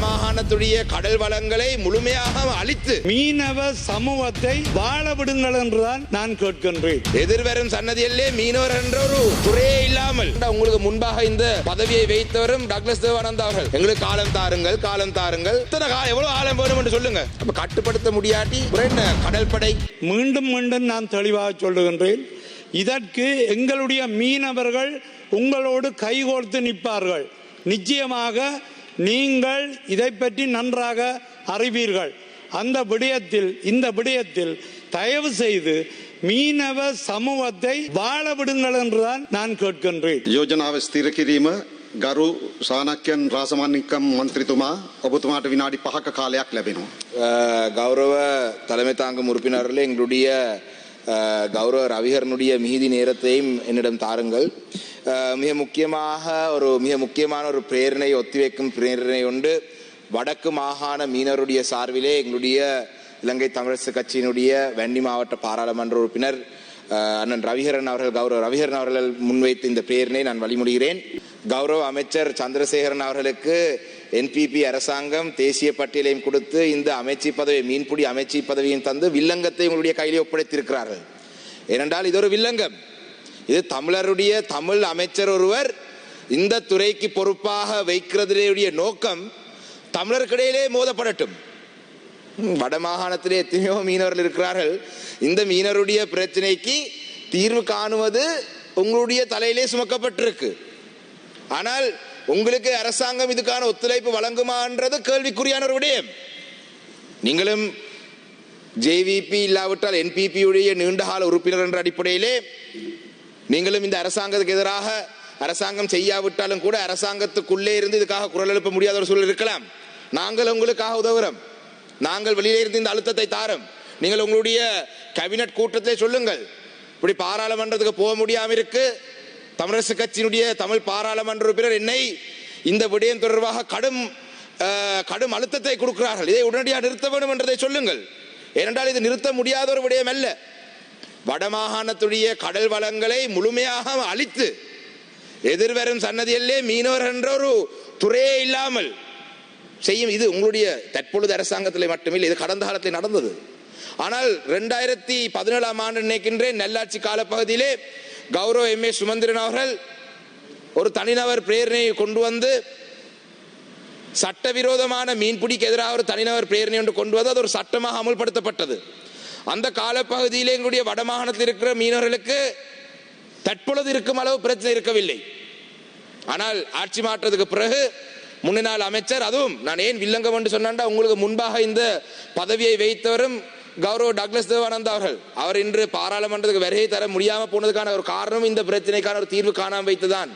வடமாகாணத்துடைய கடல் வளங்களை முழுமையாக அழித்து மீனவ சமூகத்தை வாழ விடுங்கள் என்றுதான் நான் கேட்கின்றேன். எதிர்வரும் சன்னதியிலே மீனவர் என்ற ஒரு துறையே இல்லாமல் உங்களுக்கு முன்பாக இந்த பதவியை வைத்தவரும் டக்ளஸ் தேவானந்தா அவர்கள். எங்களுக்கு காலம் தாருங்கள் காலம் தாருங்கள். இத்தனை காலம் எவ்வளவு காலம் வேணும் என்று சொல்லுங்க. அப்ப கட்டுப்படுத்த முடியாட்டி கடல் படை. மீண்டும் மீண்டும் நான் தெளிவாக சொல்லுகின்றேன். இதற்கு எங்களுடைய மீனவர்கள் உங்களோடு கைகோர்த்து நிற்பார்கள். நிச்சயமாக நீங்கள் இதை பற்றி நன்றாக அறிவீர்கள் அந்த விடயத்தில் இந்த விடயத்தில் தயவு செய்து மீனவ சமூகத்தை வாழ விடுங்கள் என்றுதான் நான் கேட்கின்றேன் යෝජනාව ස්තිර කිරීම ගරු සානක්‍යන් රාසමාන්නිකම් මන්ත්‍රතුමා ඔබතුමාට විනාඩි පහක කාලයක් ලැබෙනවා. அஹ், கௌரவ தலைமை தாங்கும் உறுப்பினர்களே எங்களுடைய அஹ், கௌரவ ரவிகரனுடைய மீதி நேரத்தையும் என்னிடம் தாருங்கள் அஹ், மிக முக்கியமாக ஒரு மிக முக்கியமான ஒரு பிரேரணை ஒத்திவைக்கும் பிரேரணை உண்டு வடக்கு மாகாண மீனவருடைய சார்பிலே எங்களுடைய இலங்கை தமிழரசு கட்சியினுடைய வெண்ணி மாவட்ட பாராளுமன்ற உறுப்பினர் அண்ணன் ரவிகரன் அவர்கள் கௌரவ ரவிகரன் அவர்கள் முன்வைத்த இந்த பிரேரணை நான் வழிமொழிகிறேன் கௌரவ அமைச்சர் சந்திரசேகரன் அவர்களுக்கு என்பிபி அரசாங்கம் தேசிய பட்டியலையும் கொடுத்து இந்த அமைச்சு பதவி மீன்பிடி அமைச்சு பதவியும் தந்து வில்லங்கத்தை உங்களுடைய கையிலே ஒப்படைத்திருக்கிறார்கள் ஏனென்றால் இது ஒரு வில்லங்கம் இது தமிழருடைய தமிழ் அமைச்சர் ஒருவர் இந்த துறைக்கு பொறுப்பாக வைக்கிறதுடைய நோக்கம் தமிழர்களிடையிலே மோதப்படட்டும். வட மாகாணத்திலே எத்தனையோ மீனவர்கள் இருக்கிறார்கள். இந்த மீனவருடைய பிரச்சனைக்கு தீர்வு காணுவது உங்களுடைய தலையிலே சுமக்கப்பட்டிருக்கு. ஆனால் உங்களுக்கு அரசாங்கம் இதுக்கான ஒத்துழைப்பு வழங்குமான்றது கேள்விக்குறியான ஒரு விடயம். நீங்களும் ஜேவிபி இல்லாவிட்டால் என்பிபியுடைய நீண்டகால உறுப்பினர் என்ற அடிப்படையிலே நீங்களும் இந்த அரசாங்கத்துக்கு எதிராக அரசாங்கம் செய்யாவிட்டாலும் கூட அரசாங்கத்துக்குள்ளே இருந்து இதுக்காக குரல் எழுப்ப முடியாத ஒரு சூழல் இருக்கலாம். நாங்கள் உங்களுக்காக உதவுறோம் நாங்கள் வெளியிலே இருந்து இந்த அழுத்தத்தை தாரோம். நீங்கள் உங்களுடைய கேபினட் கூட்டத்தை சொல்லுங்கள். இப்படி பாராளுமன்றத்துக்கு போக முடியாமல் இருக்கு. தமிழரசு கட்சியினுடைய தமிழ் பாராளுமன்ற உறுப்பினர் என்னை இந்த விடயம் தொடர்பாக கடும் கடும் அழுத்தத்தை கொடுக்கிறார்கள். இதை உடனடியாக நிறுத்த வேண்டும் என்றதை சொல்லுங்கள். ஏனென்றால் இது நிறுத்த முடியாத ஒரு விடயம் அல்ல. வடமாகாணத்துடைய கடல் வளங்களை முழுமையாக அழித்து எதிர்வரும் சன்னதியிலே மீனவர் என்ற ஒரு துறையே இல்லாமல் செய்யும். இது உங்களுடைய தற்பொழுது அரசாங்கத்தில் மட்டுமில்லை இது கடந்த காலத்தில் நடந்தது. ஆனால் ரெண்டாயிரத்தி பதினேழாம் ஆண்டு நினைக்கின்றேன் நல்லாட்சி காலப்பகுதியிலே கௌரவ எம் ஏ சுமந்திரன் அவர்கள் ஒரு தனிநபர் பிரேரணையை கொண்டு வந்து சட்டவிரோதமான மீன்பிடிக்கு எதிராக ஒரு தனிநபர் பிரேரணை ஒன்று கொண்டு வந்து அது ஒரு சட்டமாக அமுல்படுத்தப்பட்டது. அந்த காலப்பகுதியிலே எங்களுடைய வடமாகாணத்தில் இருக்கிற மீனவர்களுக்கு தற்பொழுது இருக்கும் அளவு பிரச்சனை இருக்கவில்லை. ஆனால் ஆட்சி மாற்றத்துக்கு பிறகு முன்னாள் அமைச்சர் அதுவும் நான் ஏன் வில்லங்கம் என்று சொன்னாண்டா உங்களுக்கு முன்பாக இந்த பதவியை வைத்தவரும் கௌரவ டக்ளஸ் தேவானந்த் அவர்கள். அவர் இன்று பாராளுமன்றத்துக்கு வருகை தர முடியாமல் போனதுக்கான ஒரு காரணம் இந்த பிரச்சனைக்கான ஒரு தீர்வு காணாமல் வைத்துதான்